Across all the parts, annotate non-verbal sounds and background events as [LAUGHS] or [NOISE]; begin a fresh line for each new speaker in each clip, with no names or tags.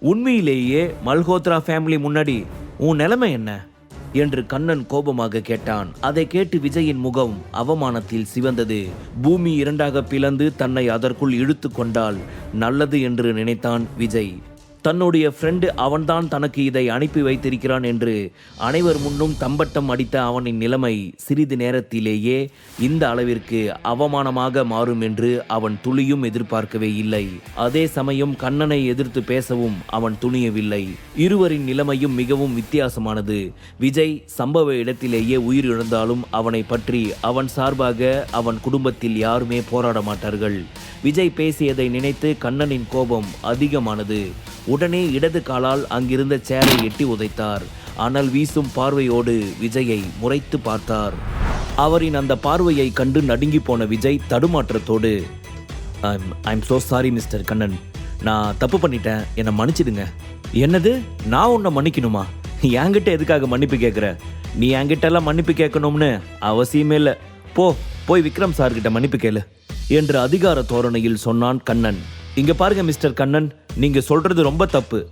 உண்மையிலேயே மல்ஹோத்ரா ஃபேமிலி முன்னாடி உன் நிலைமை என்ன? என்று கண்ணன் கோபமாக கேட்டான். அதை கேட்டு விஜயின் முகம் அவமானத்தில் சிவந்தது. பூமி இரண்டாக பிளந்து தன்னை அதற்குள் இழுத்து கொண்டால் நல்லது என்று நினைத்தான் விஜய். தன்னுடைய ஃப்ரெண்டு அவன்தான் தனக்கு இதை அனுப்பி வைத்திருக்கிறான் என்று அனைவர் முன்னும் தம்பட்டம் அடித்த அவனின் நிலைமை சிறிது நேரத்திலேயே இந்த அளவிற்கு அவமானமாக மாறும் என்று அவன் துளியும் எதிர்பார்க்கவே இல்லை. அதே சமயம் கண்ணனை எதிர்த்து பேசவும் அவன் துணியவில்லை. இருவரின் நிலைமையும் மிகவும் வித்தியாசமானது. விஜய் சம்பவ இடத்திலேயே உயிரிழந்தாலும் அவனை பற்றி அவன் சார்பாக அவன் குடும்பத்தில் யாருமே போராட மாட்டார்கள். விஜய் பேசியதை நினைத்து கண்ணனின் கோபம் அதிகமானது. உடனே இடது காலால் அங்கிருந்த சேரை எட்டி உதைத்தார். ஆனால் வீசும் பார்வையோடு விஜயை முறைத்து பார்த்தார். அவரின் அந்த பார்வையை கண்டு நடுங்கி போன Vijay தடுமாற்றத்தோடு I'm I'm sorry mister Kannan. நான் தப்பு பண்ணிட்டேன். என்னை மன்னிச்சிடுங்க. என்னது? நான் உன்னை மன்னிக்கணுமா? என்கிட்ட எதுக்காக மன்னிப்பு கேட்குற நீ என்கிட்ட எல்லாம் மன்னிப்பு கேட்கணும்னு அவசியமே இல்லை. போ போய் விக்ரம் சார்கிட்ட மன்னிப்பு கேளு. என்று அதிகார தோரணையில் சொன்னான் கண்ணன். இங்க பாருங்க மிஸ்டர் கண்ணன் நீங்க சொல்றது ரொம்ப தப்பு.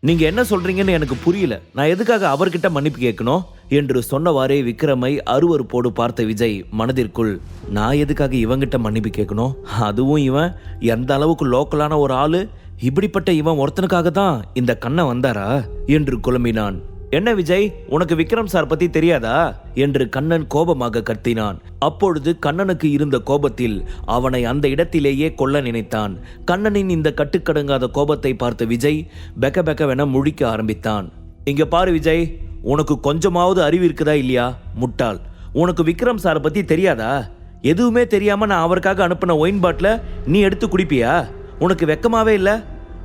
நீங்க என்ன சொல்றீங்கன்னு எனக்கு புரியல. நான் எதுக்காக அவர்கிட்ட மன்னிப்பு கேட்கணும்? என்று சொன்னவாறே விக்ரமை அருவருப்போடு பார்த்த விஜய் மனதிற்குள் நான் எதுக்காக இவங்கிட்ட மன்னிப்பு கேட்கணும்? அதுவும் இவன் எந்த அளவுக்கு லோக்கலான ஒரு ஆளு? இப்படிப்பட்ட இவன் ஒருத்தனுக்காக தான் இந்த கண்ணை வந்தாரா? என்று குழம்பினான். என்ன விஜய் உனக்கு விக்ரம் சார் பத்தி தெரியாதா? என்று கண்ணன் கோபமாக கத்தினான். அப்பொழுது கண்ணனுக்கு இருந்த கோபத்தில் அவனை அந்த இடத்திலேயே கொல்ல நினைத்தான். கண்ணனின் இந்த கட்டுக்கடங்காத கோபத்தை பார்த்த விஜய் பெக்க பெக்கவென முழிக்க ஆரம்பித்தான். இங்க பாரு விஜய் உனக்கு கொஞ்சமாவது அறிவு இருக்குதா இல்லையா முட்டாள்? உனக்கு விக்ரம் சாரை பத்தி தெரியாதா? எதுவுமே தெரியாம நான் அவருக்காக அனுப்பின ஒயின் பாட்டில நீ எடுத்து குடிப்பியா? உனக்கு வெக்கமாவே இல்லை?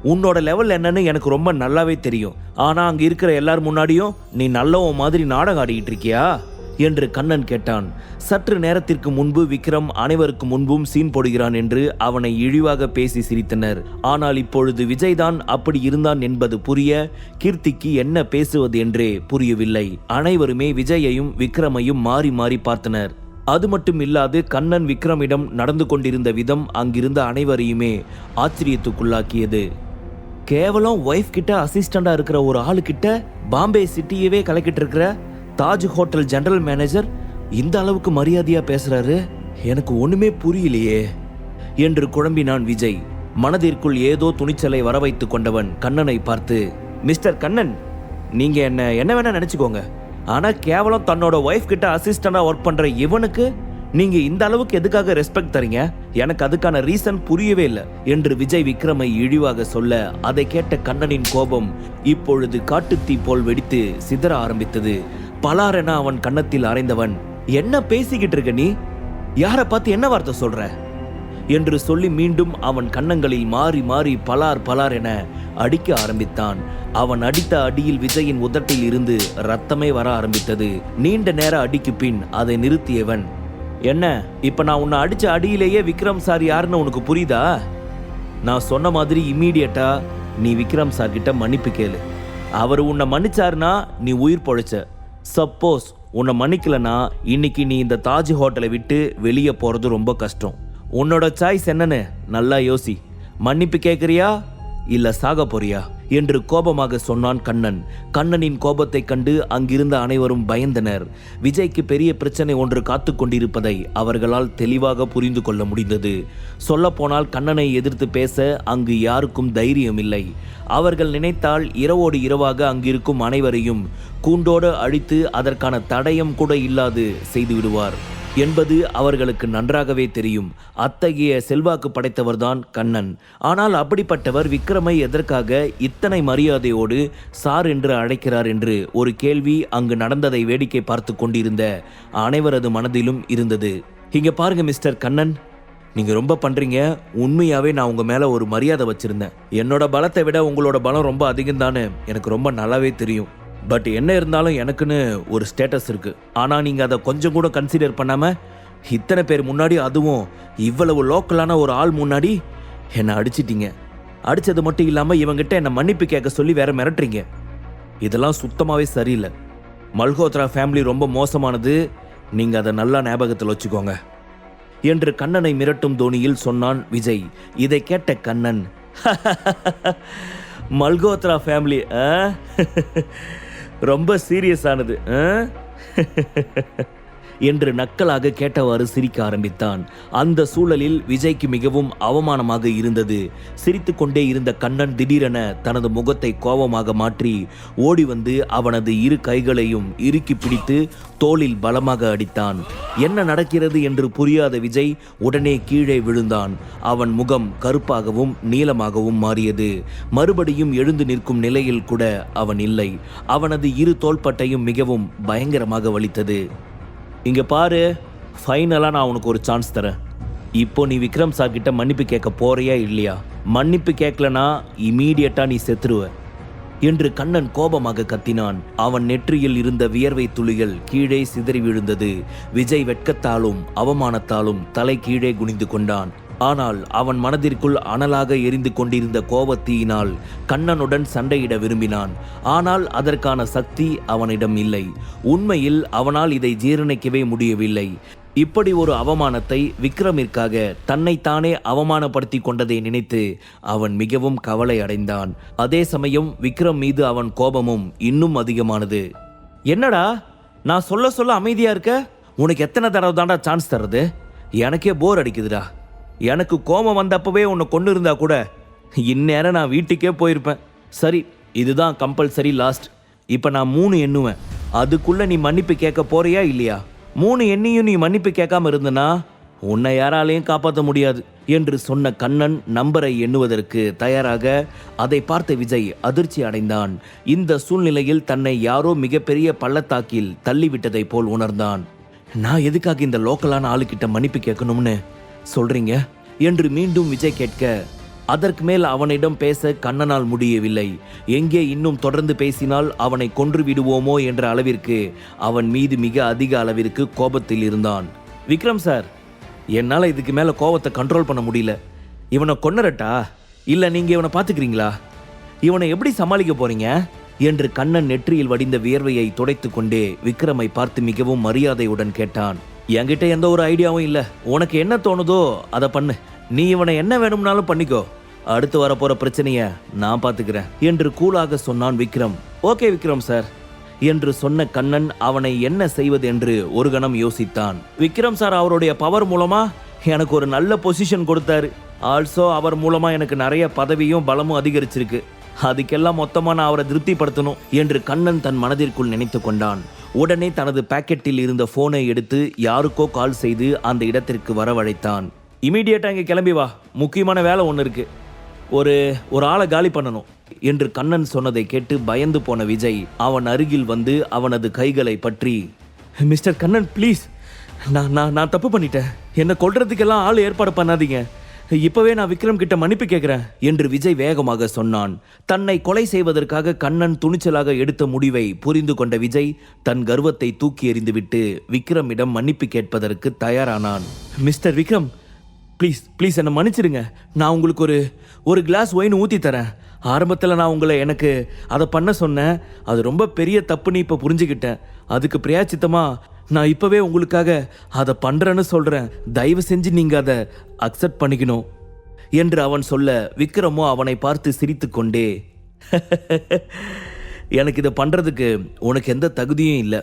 உன்னோட லெவல் என்னன்னு எனக்கு ரொம்ப நல்லாவே தெரியும். ஆனா அங்க இருக்கிற எல்லார் முன்னாடியும் நீ நல்லவன் மாதிரி நாடகம் ஆடிக்கிட்டு இருக்கியா? என்று கண்ணன் கேட்டான். சற்று நேரத்திற்கு முன்பு விக்ரம் அனைவருக்கு முன்பும் சீன் போடுகிறான் என்று அவனை இழிவாக பேசி சிரித்தனர். ஆனால் இப்பொழுது விஜய்தான் அப்படி இருந்தான் என்பது புரிய கீர்த்திக்கு என்ன பேசுவது என்றே புரியவில்லை. அனைவருமே விஜயையும் விக்ரமையும் மாறி மாறி பார்த்தனர். அது மட்டும் இல்லாது கண்ணன் விக்ரமிடம் நடந்து கொண்டிருந்த விதம் அங்கிருந்த அனைவரையுமே ஆச்சரியத்துக்குள்ளாக்கியது. கேவலம் ஒய்ஃப் கிட்ட அசிஸ்டண்டா இருக்கிற ஒரு ஆளுக்கிட்ட பாம்பே சிட்டியவே கலக்கிட்டு இருக்கிற தாஜ் ஹோட்டல் ஜெனரல் மேனேஜர் இந்த அளவுக்கு மரியாதையா பேசுறாரு? எனக்கு ஒண்ணுமே புரியலையே. என்று குழம்பினான் விஜய். மனதிற்குள் ஏதோ துணிச்சலை வரவைத்துக் கொண்டவன் கண்ணனை பார்த்து மிஸ்டர் கண்ணன் நீங்க என்ன என்ன வேணா நினைச்சுக்கோங்க. ஆனா கேவலம் தன்னோட ஒய்ஃப் கிட்ட அசிஸ்டண்டா ஒர்க் பண்ற இவனுக்கு நீங்க இந்த அளவுக்கு எதுக்காக ரெஸ்பெக்ட் தரீங்க? எனக்கு அதுக்கான ரீசன் புரியவே இல்லை. என்று விஜய் விக்ரமை இழிவாக சொல்ல அதை கேட்ட கண்ணனின் கோபம் இப்பொழுது காட்டுத்தீ போல் வெடித்து சிதற ஆரம்பித்தது. பலாரென அவன் கன்னத்தில் அரைந்தவன் என்ன பேசிக்கிட்டு இருக்க நீ? யாரை பார்த்து என்ன வார்த்தை சொல்ற? என்று சொல்லி மீண்டும் அவன் கன்னங்களில் மாறி மாறி பலார் பலார் என அடிக்க ஆரம்பித்தான். அவன் அடித்த அடியில் விஜயின் உதட்டில் இருந்து ரத்தமே வர ஆரம்பித்தது. நீண்ட நேர அடிக்கு பின் அதை நிறுத்தியவன் என்ன இப்ப நான் உன்னை அடிச்ச அடியிலேயே விக்ரம் சார் யாருன்னு உனக்கு புரியுதா? நான் சொன்ன மாதிரி இம்மீடியட்டா நீ விக்ரம் சார் கிட்ட மன்னிப்பு கேளு. அவர் உன்னை மன்னிச்சாருனா நீ உயிர் பொழைச்ச. சப்போஸ் உன்னை மன்னிக்கலனா இன்னைக்கு நீ இந்த தாஜ் ஹோட்டலை விட்டு வெளியே போறது ரொம்ப கஷ்டம். உன்னோட சாய்ஸ் என்னன்னு நல்லா யோசி. மன்னிப்பு கேட்குறியா இல்லை சாக போறியா? என்று கோபமாக சொன்னான் கண்ணன். கண்ணனின் கோபத்தைக் கண்டு அங்கிருந்த அனைவரும் பயந்தனர். விஜய்க்கு பெரிய பிரச்சனை ஒன்று காத்து கொண்டிருப்பதை அவர்களால் தெளிவாக புரிந்து கொள்ள முடிந்தது. சொல்லப்போனால் கண்ணனை எதிர்த்து பேச அங்கு யாருக்கும் தைரியம் இல்லை அவர்கள் நினைத்தால் இரவோடு இரவாக அங்கிருக்கும் அனைவரையும் கூண்டோடு அழித்து அதற்கான தடயம் கூட இல்லாது செய்துவிடுவார். என்பது அவர்களுக்கு நன்றாகவே தெரியும். அத்தகைய செல்வாக்கு படைத்தவர்தான் கண்ணன். ஆனால் அப்படிப்பட்டவர் விக்ரமை எதற்காக இத்தனை மரியாதையோடு சார் என்று அழைக்கிறார் என்று ஒரு கேள்வி அங்கு நடந்ததை வேடிக்கை பார்த்து கொண்டிருந்த அனைவரது மனதிலும் இருந்தது. இங்க பாருங்க மிஸ்டர் கண்ணன். நீங்க ரொம்ப பண்றீங்க. உண்மையாவே நான் உங்க மேல ஒரு மரியாதை வச்சிருந்தேன். என்னோட பலத்தை விட உங்களோட பலம் ரொம்ப அதிகம் எனக்கு ரொம்ப நல்லாவே தெரியும். பட் என்ன இருந்தாலும் எனக்குன்னு ஒரு ஸ்டேட்டஸ் இருக்கு. ஆனா நீங்க அதை கொஞ்சம் கூட கன்சிடர் பண்ணாம இத்தனை பேர் முன்னாடி அதுவும் இவ்வளவு லோக்கலான ஒரு ஆள் முன்னாடி என்னை அடிச்சிட்டீங்க. அடிச்சது மட்டும் இல்லாம இவங்கிட்ட என்னை மன்னிப்பு கேட்க சொல்லி வேற மிரட்டுறீங்க. இதெல்லாம் சுத்தமாவே சரியில்லை. மல்ஹோத்ரா ஃபேமிலி ரொம்ப மோசமானது. நீங்க அதை நல்லா ஞாபகத்தில் வச்சுக்கோங்க. என்று கண்ணனை மிரட்டும் தோணியில் சொன்னான் விஜய். இதை கேட்ட கண்ணன் [LAUGHS] மல்கோத்ரா ஃபேமிலி ஆ? [LAUGHS] ரொம்ப சீரியஸ் ஆனது ஆ? [LAUGHS] என்று நக்கலாக கேட்டவாறு சிரிக்க ஆரம்பித்தான். அந்த சூழலில் விஜய்க்கு மிகவும் அவமானமாக இருந்தது. சிரித்துக்கொண்டே இருந்த கண்ணன் திடீரென தனது முகத்தை கோபமாக மாற்றி ஓடி வந்து அவனது இரு கைகளையும் இறுக்கி பிடித்து தோளில் பலமாக அடித்தான். என்ன நடக்கிறது? என்று புரியாத விஜய் உடனே கீழே விழுந்தான். அவன் முகம் கருப்பாகவும் நீளமாகவும் மாறியது. மறுபடியும் எழுந்து நிற்கும் நிலையில் கூட அவன் இல்லை. அவனது இரு தோள்பட்டையும் மிகவும் பயங்கரமாக வலித்தது. இங்க பாரு ஃபைனலாக நான் உனக்கு ஒரு சான்ஸ் தரேன். இப்போ நீ விக்ரம் சார் கிட்ட மன்னிப்பு கேட்க போறியா இல்லையா? மன்னிப்பு கேட்கலனா இமீடியட்டா நீ செத்துருவ. என்று கண்ணன் கோபமாக கத்தினான். அவன் நெற்றியில் இருந்த வியர்வை துளிகள் கீழே சிதறி விழுந்தது. விஜய் வெட்கத்தாலும் அவமானத்தாலும் தலை கீழே குனிந்து கொண்டான். ஆனால் அவன் மனதிற்குள் அனலாக எரிந்து கொண்டிருந்த கோபத்தீயினால் கண்ணனுடன் சண்டையிட விரும்பினான். ஆனால் அதற்கான சக்தி அவனிடம் இல்லை. உண்மையில் அவனால் இதை ஜீரணிக்கவே முடியவில்லை. இப்படி ஒரு அவமானத்தை விக்ரமிற்காக தன்னைத்தானே அவமானப்படுத்தி கொண்டதை நினைத்து அவன் மிகவும் கவலை அடைந்தான். அதே சமயம் விக்ரம் மீது அவன் கோபமும் இன்னும் அதிகமானது. என்னடா? நான் சொல்ல சொல்ல அமைதியா இருக்க? உனக்கு எத்தனை தடவை தாண்டா சான்ஸ் தர்றது? எனக்கே போர் அடிக்குதுடா. எனக்கு கோபம் வந்தப்பவே உன்னை கொண்டு இருந்தா கூட இந்நேரம் நான் வீட்டுக்கே போயிருப்பேன். சரி இதுதான் கம்பல்சரி லாஸ்ட். இப்போ நான் மூணு எண்ணுவேன். அதுக்குள்ளே நீ மன்னிப்பு கேட்க போறியா இல்லையா? மூணு எண்ணியும் நீ மன்னிப்பு கேட்காம இருந்தனா உன்னை யாராலையும் காப்பாற்ற முடியாது என்று சொன்ன கண்ணன் நம்பரை எண்ணுவதற்கு தயாராக அதை பார்த்த விஜய் அதிர்ச்சி அடைந்தான். இந்த சூழ்நிலையில் தன்னை யாரோ மிகப்பெரிய பள்ளத்தாக்கில் தள்ளிவிட்டதை போல் உணர்ந்தான். நான் எதுக்காக இந்த லோக்கலான ஆளுக்கிட்ட மன்னிப்பு கேட்கணும்னு? சொல்றீங்க? என்று மீண்டும் விஜய் கேட்க அதற்கு மேல் அவனிடம் பேச கண்ணனால் முடியவில்லை. எங்கே இன்னும் தொடர்ந்து பேசினால் அவனை கொன்று விடுவோமோ? என்ற அளவிற்கு அவன் மீது மிக அதிக அளவிற்கு கோபத்தில் இருந்தான். விக்ரம் சார் என்னால் இதுக்கு மேலே கோபத்தை கண்ட்ரோல் பண்ண முடியல. இவனை கொன்னரட்டா இல்லை நீங்கள் இவனை பார்த்துக்கிறீங்களா இவனை எப்படி சமாளிக்க போறீங்க? என்று கண்ணன் நெற்றியில் வடிந்த வியர்வையை துடைத்து கொண்டே விக்ரமை பார்த்து மிகவும் மரியாதையுடன் கேட்டான். என்கிட்ட எந்த ஒரு ஐடியாவும் இல்லை. உனக்கு என்ன தோணுதோ அதை பண்ணு. நீ இவனை என்ன வேணும்னாலும் பண்ணிக்கோ. அடுத்து வரப்போற பிரச்சனைய நான் பாத்துக்கிறேன். என்று கூலாக சொன்னான் விக்ரம். Okay Vikram sir. என்று சொன்ன கண்ணன் அவனை என்ன செய்வது என்று ஒரு கணம் யோசித்தான். விக்ரம் சார் அவருடைய பவர் மூலமா எனக்கு ஒரு நல்ல பொசிஷன் கொடுத்தாரு. ஆல்சோ அவர் மூலமா எனக்கு நிறைய பதவியும் பலமும் அதிகரிச்சிருக்கு. அதுக்கெல்லாம் மொத்தமா நான் அவரை திருப்திப்படுத்தணும் என்று கண்ணன் தன் மனதிற்குள் நினைத்து கொண்டான். உடனே தனது பாக்கெட்டில் இருந்த போனை எடுத்து யாருக்கோ கால் செய்து அந்த இடத்திற்கு வரவழைத்தான். இமீடியட்டா இங்கே கிளம்பி வா. முக்கியமான வேலை ஒன்று இருக்கு. ஒரு ஒரு ஆளை காலி பண்ணணும் என்று கண்ணன் சொன்னதை கேட்டு பயந்து போன விஜய் அவன் அருகில் வந்து அவனது கைகளை பற்றி மிஸ்டர் கண்ணன் ப்ளீஸ் நான் நான் நான் தப்பு பண்ணிட்டேன். என்னை கொல்றதுக்கெல்லாம் ஆள் ஏற்பாடு பண்ணாதீங்க. இப்பவே நான் விக்ரம் கிட்ட மன்னிப்பு கேட்கிறேன் என்று விஜய் வேகமாக சொன்னான். தன்னை கொலை செய்வதற்காக கண்ணன் துணிச்சலாக எடுத்த முடிவை புரிந்து கொண்ட விஜய் தன் கர்வத்தை தூக்கி எறிந்துவிட்டு விக்ரமிடம் மன்னிப்பு கேட்பதற்கு தயாரானான். மிஸ்டர் விக்ரம் ப்ளீஸ் ப்ளீஸ் என்னை மன்னிச்சிடுங்க நான் உங்களுக்கு ஒரு ஒரு கிளாஸ் ஒயின் ஊற்றி தரேன். ஆரம்பத்தில் நான் உங்களை எனக்கு அதை பண்ண சொன்னேன். அது ரொம்ப பெரிய தப்புன்னு இப்போ புரிஞ்சுக்கிட்டேன் அதுக்கு பிரியாச்சித்தமா நான் இப்போவே உங்களுக்காக அதை பண்ணுறேன்னு சொல்கிறேன் தயவு செஞ்சு நீங்கள் அதை அக்செப்ட் பண்ணிக்கணும். என்று அவன் சொல்ல விக்ரமோ அவனை பார்த்து சிரித்துக்கொண்டே [LAUGHS] எனக்கு இதை பண்ணுறதுக்கு உனக்கு எந்த தகுதியும் இல்லை.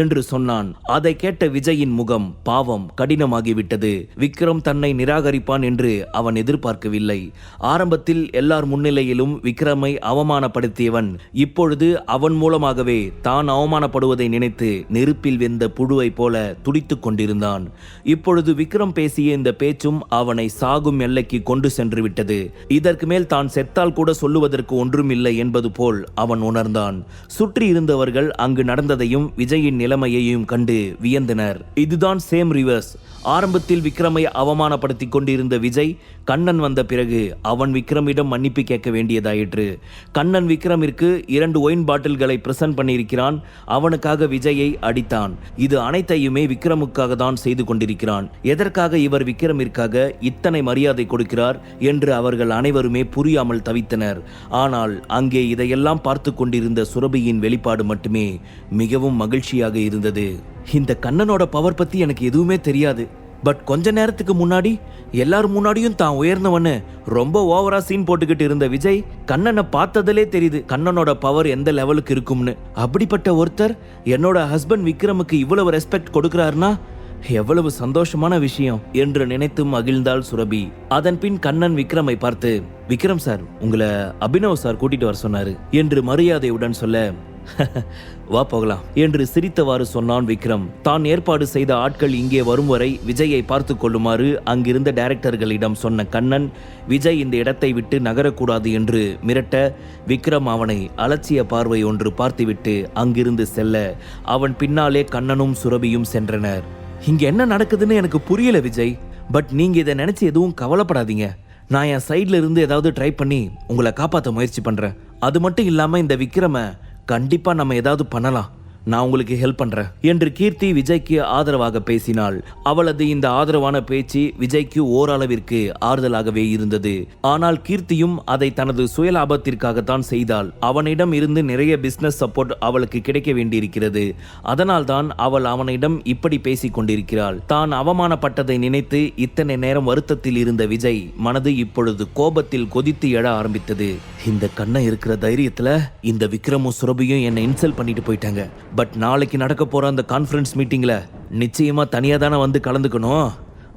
என்று சொன்னான். அதை கேட்ட விஜயின் முகம் பாவம் கடினமாகிவிட்டது. விக்ரம் தன்னை நிராகரிப்பான் என்று அவன் எதிர்பார்க்கவில்லை. ஆரம்பத்தில் எல்லார் முன்னிலையிலும் விக்ரமை அவமானப்படுத்தியவன் இப்பொழுது அவன் மூலமாகவே தான் அவமானப்படுவதை நினைத்து நெருப்பில் வெந்த புழுவைப் போல துடித்துக் கொண்டிருந்தான். இப்பொழுது விக்ரம் பேசிய இந்த பேச்சும் அவனை சாகும் எல்லைக்கு கொண்டு சென்று விட்டது இதற்கு மேல் தான் செத்தால் கூட சொல்லுவதற்கு ஒன்றுமில்லை என்பது போல் அவன் உணர்ந்தான். சுற்றி இருந்தவர்கள் அங்கு நடந்ததையும் விஜயின் நிலைமையையும் கண்டு வியந்தனர். இதுதான் சேம் ரிவர்ஸ். ஆரம்பத்தில் விக்ரமை அவமானப்படுத்தி கொண்டிருந்த விஜய் கண்ணன் வந்த பிறகு அவன் விக்ரமிடம் மன்னிப்பு கேட்க வேண்டியதாயிற்று. கண்ணன் விக்ரமிற்கு இரண்டு ஒயின் பாட்டில்களை பிரசன்ட் பண்ணியிருக்கிறான். அவனுக்காக விஜயை அடித்தான். இது அனைத்தையுமே விக்ரமுக்காக தான் செய்து கொண்டிருக்கிறான். எதற்காக இவர் விக்ரமிற்காக இத்தனை மரியாதை கொடுக்கிறார் என்று அவர்கள் அனைவருமே புரியாமல் தவித்தனர். ஆனால் அங்கே இதையெல்லாம் பார்த்து கொண்டிருந்த சுரபியின் வெளிப்பாடு மட்டுமே மிகவும் மகிழ்ச்சியாக இருந்தது. இந்த கண்ணனோட பவர் பத்தி எனக்கு எதுவுமே தெரியாது. பட் கொஞ்ச நேரத்துக்கு முன்னாடி எல்லார் முன்னாடியும் தான் உயர்ந்தவனு ரொம்ப ஓவரா சீன் போட்டுக்கிட்டு இருந்த விஜய் கண்ணனை பார்த்ததிலே தெரியுது கண்ணனோட பவர் எந்த லெவலுக்கு இருக்கும்னு. அப்படிப்பட்ட ஒருத்தர் என்னோட ஹஸ்பண்ட் விக்ரமுக்கு இவ்வளவு ரெஸ்பெக்ட் கொடுக்குறாருன்னா எவ்வளவு சந்தோஷமான விஷயம் என்று நினைத்து மகிழ்ந்தாள் சுரபி. அதன் பின் கண்ணன் விக்ரமை பார்த்து விக்ரம் சார் உங்களை அபினவ் சார் கூட்டிட்டு வர சொன்னாரு என்று மரியாதையுடன் சொல்ல [LAUGHS] வா போகலாம். என்று சிரித்தவாறு சொன்னான் விக்ரம். தான் ஏற்பாடு செய்த ஆட்கள் இங்கே வரும் வரை விஜயை பார்த்து கொள்ளுமாறு அங்கிருந்த டைரக்டர்களிடம் சொன்ன கண்ணன் விஜய் இந்த இடத்தை விட்டு நகரக்கூடாது என்று மிரட்ட விக்ரம் அவனை அலட்சிய பார்வை ஒன்று பார்த்துவிட்டு அங்கிருந்து செல்ல அவன் பின்னாலே கண்ணனும் சுரபியும் சென்றனர். இங்க என்ன நடக்குதுன்னு எனக்கு புரியல விஜய். பட் நீங்க இதை நினைச்சு எதுவும் கவலைப்படாதீங்க. நான் என் சைட்ல இருந்து ஏதாவது ட்ரை பண்ணி உங்களை காப்பாற்ற முயற்சி பண்றேன். அது மட்டும் இல்லாம இந்த விக்ரமை கண்டிப்பா நம்ம ஏதாவது பண்ணலாம். நான் உங்களுக்கு ஹெல்ப் பண்றேன். என்று கீர்த்தி விஜய்க்கு ஆதரவாக பேசினாள். அவளது இந்த ஆதரவான பேச்சு விஜய்க்கு ஓரளவிற்கு ஆறுதலாகவே இருந்தது. ஆனால் கீர்த்தியும் அதை தனது சுயலாபத்திற்காகத்தான் செய்தாள். அவனிடம் இருந்து நிறைய பிசினஸ் சப்போர்ட் அவளுக்கு கிடைக்க வேண்டியிருக்கிறது. அதனால்தான் அவள் அவனிடம் இப்படி பேசிக் கொண்டிருக்கிறாள். தான் அவமானப்பட்டதை நினைத்து இத்தனை நேரம் வருத்தத்தில் இருந்த விஜய் மனது இப்பொழுது கோபத்தில் கொதித்து எழ ஆரம்பித்தது. இந்த கண்ணை இருக்கிற தைரியத்துல இந்த விக்ரமும் சுரபியும் என்னை இன்சல்ட் பண்ணிட்டு போயிட்டாங்க. பட் நாளைக்கு நடக்க போற அந்த கான்ஃபரன்ஸ் மீட்டிங்ல நிச்சயமா தனியா தானே வந்து கலந்துக்கணும்.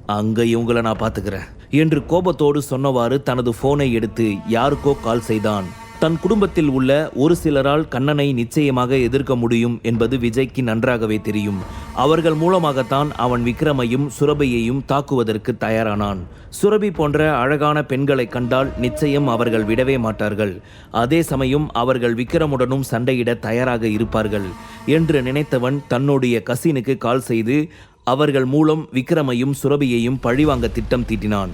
அங்க இவங்கள நான் பாத்துக்கிறேன் என்று கோபத்தோடு சொன்னவாறு தனது போனை எடுத்து யாருக்கோ கால் செய்தான். தன் குடும்பத்தில் உள்ள ஒரு சிலரால் கண்ணனை நிச்சயமாக எதிர்க்க முடியும் என்பது விஜய்க்கு நன்றாகவே தெரியும். அவர்கள் மூலமாகத்தான் அவன் விக்ரமையும் சுரபியையும் தாக்குவதற்கு தயாரானான். சுரபி போன்ற அழகான பெண்களை கண்டால் நிச்சயம் அவர்கள் விடவே மாட்டார்கள். அதே சமயம் அவர்கள் விக்ரமுடனும் சண்டையிட தயாராக இருப்பார்கள். என்று நினைத்தவன் தன்னுடைய கசினுக்கு கால் செய்து அவர்கள் மூலம் விக்ரமையும் சுரபியையும் பழிவாங்க திட்டம் தீட்டினான்.